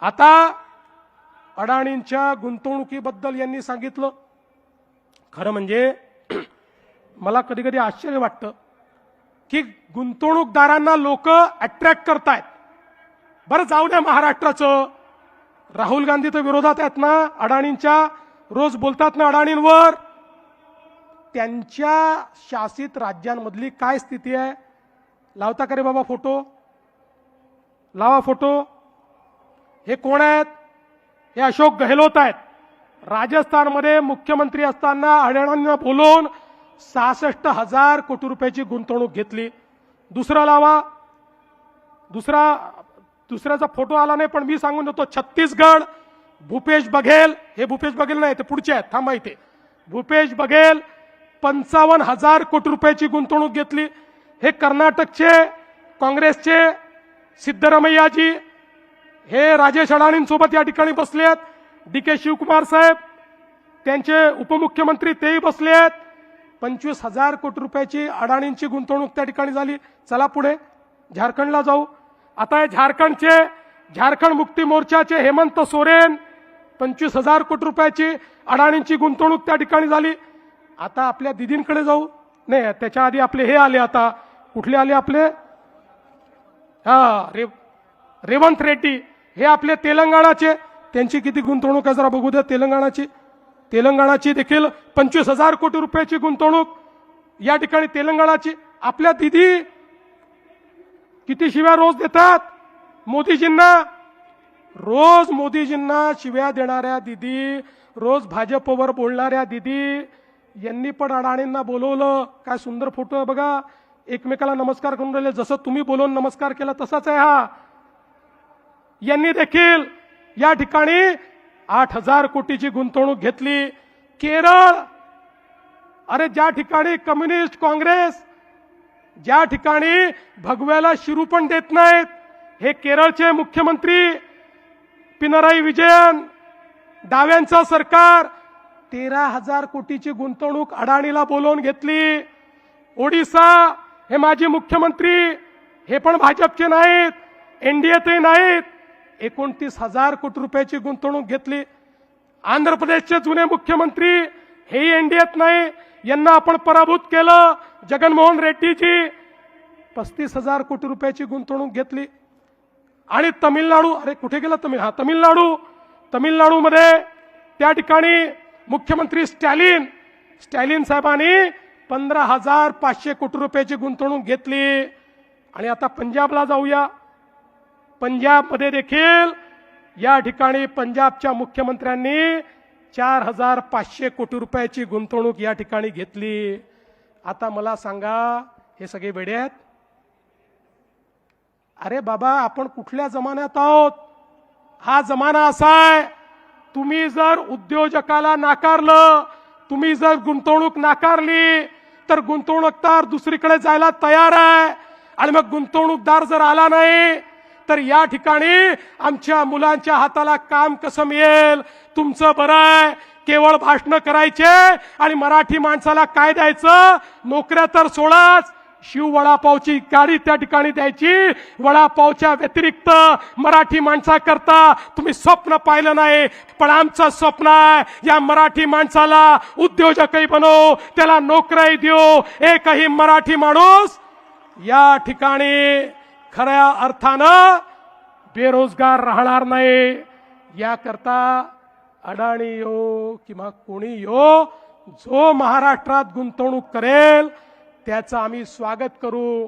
आता अडाणींच्या गुंतवणुकीबद्दल यांनी सांगितलं. खरं म्हणजे मला कधी कधी आश्चर्य वाटतं की गुंतवणूकदारांना लोक अट्रॅक्ट करतायत. बरं जाऊ द्या महाराष्ट्राचं. राहुल गांधी तर विरोधात आहेत ना अडाणींच्या रोज बोलतात ना अडाणींवर. त्यांच्या शासित राज्यांमधली काय स्थिती आहे? लावता का रे बाबा फोटो? लावा फोटो. हे कोण आहेत? हे अशोक गहलोत आहेत. राजस्थानमध्ये मुख्यमंत्री असताना अडाण्यांना बोलवून सहासष्ट हजार कोटी रुपयाची गुंतवणूक घेतली. दुसरा लावा. दुसरा दुसऱ्याचा फोटो आला नाही पण मी सांगून देतो छत्तीसगड भूपेश बघेल. हे भूपेश बघेल नाही ते पुढचे आहेत थांबा इथे. भूपेश बघेल पंचावन्न हजार कोटी रुपयाची गुंतवणूक घेतली. हे कर्नाटकचे काँग्रेसचे सिद्धरामय्याजी हे राजेश अडाणींसोबत या ठिकाणी बसले आहेत. डी के शिवकुमार साहेब त्यांचे उपमुख्यमंत्री तेही बसले आहेत. पंचवीस हजार कोटी रुपयाची अडाणींची गुंतवणूक त्या ठिकाणी झाली. चला पुढे झारखंडला जाऊ. आता हे झारखंडचे झारखंड मुक्ती मोर्चाचे हेमंत सोरेन पंचवीस हजार कोटी रुपयाची अडाणींची गुंतवणूक त्या ठिकाणी झाली. आता आपल्या दिदींकडे जाऊ. नाही त्याच्या आधी आपले हे आले आता. कुठले आले आपले? हा रे रेवंत रेड्डी. हे आपले तेलंगणाचे त्यांची किती गुंतवणूक आहे जरा बघू द्या तेलंगणाची. तेलंगणाची देखील पंचवीस हजार कोटी रुपयाची गुंतवणूक. या ठिकाणी तेलंगणाची आपल्या दिदी किती शिव्या रोज देतात? मोदीजींना. रोज मोदीजींना शिव्या देणाऱ्या दिदी रोज भाजपवर बोलणाऱ्या दिदी यांनी पण अडाणींना बोलवलं. काय सुंदर फोटो आहे बघा. एकमेकाला नमस्कार करून राहिले. जसं तुम्ही बोलवून नमस्कार केला तसाच आहे हा. यांनी देखील या ठिकाणी आठ हजार कोटीची गुंतवणूक घेतली. केरळ अरे ज्या ठिकाणी कम्युनिस्ट काँग्रेस ज्या ठिकाणी भगव्याला शिरू पण देत नाहीत हे केरळचे मुख्यमंत्री पिनराई विजयन डाव्यांचं सरकार तेरा हजार कोटीची गुंतवणूक अडाणीला बोलवून घेतली. ओडिसा हे माजी मुख्यमंत्री हे पण भाजपचे नाहीत एनडीएतही नाहीत. एकोणतीस हजार कोटी रुपयाची गुंतवणूक घेतली. आंध्र प्रदेशचे जुने मुख्यमंत्री हे एनडीएत नाही. यांना आपण पराभूत केलं. जगनमोहन रेड्डीची पस्तीस हजार कोटी रुपयाची गुंतवणूक घेतली. आणि तमिळनाडू अरे कुठे गेला तमिळ? हा तमिळनाडू तमिळनाडूमध्ये त्या ठिकाणी मुख्यमंत्री स्टॅलिन स्टॅलिन साहेबांनी पंधरा हजार पाचशे कोटी रुपयाची गुंतवणूक घेतली. आणि आता पंजाबला जाऊया. पंजाबमध्ये देखील या ठिकाणी पंजाबच्या मुख्यमंत्र्यांनी चार हजार पाचशे कोटी रुपयाची गुंतवणूक या ठिकाणी घेतली. आता मला सांगा हे सगळे वेडे आहेत? अरे बाबा आपण कुठल्या जमान्यात आहोत? हा जमाना असा आहे तुम्ही जर उद्योजकाला नाकारलं तुम्ही जर गुंतवणूक नाकारली तर गुंतवणूकदार दुसरीकडे जायला तयार आहे. आणि मग गुंतवणूकदार जर आला नाही तर या ठिकाणी आमच्या मुलांच्या हाताला काम कसं मिळेल? तुमचं बरं आहे. केवळ भाषणं करायचे आणि मराठी माणसाला काय द्यायचं? नोकऱ्या तर सोडाच. शिव वडापावची गाडी त्या ठिकाणी द्यायची. वडापावच्या व्यतिरिक्त मराठी माणसाकरता तुम्ही स्वप्न पाहिलं नाही. पण आमचं स्वप्न आहे या मराठी माणसाला उद्योजकही बनव त्याला नोकऱ्याही देऊ. एकही मराठी माणूस या ठिकाणी खऱ्या अर्थानं बेरोजगार राहणार नाही. याकरता अडाणी यो किंवा कोणी यो जो महाराष्ट्रात गुंतवणूक करेल त्याचं आम्ही स्वागत करू.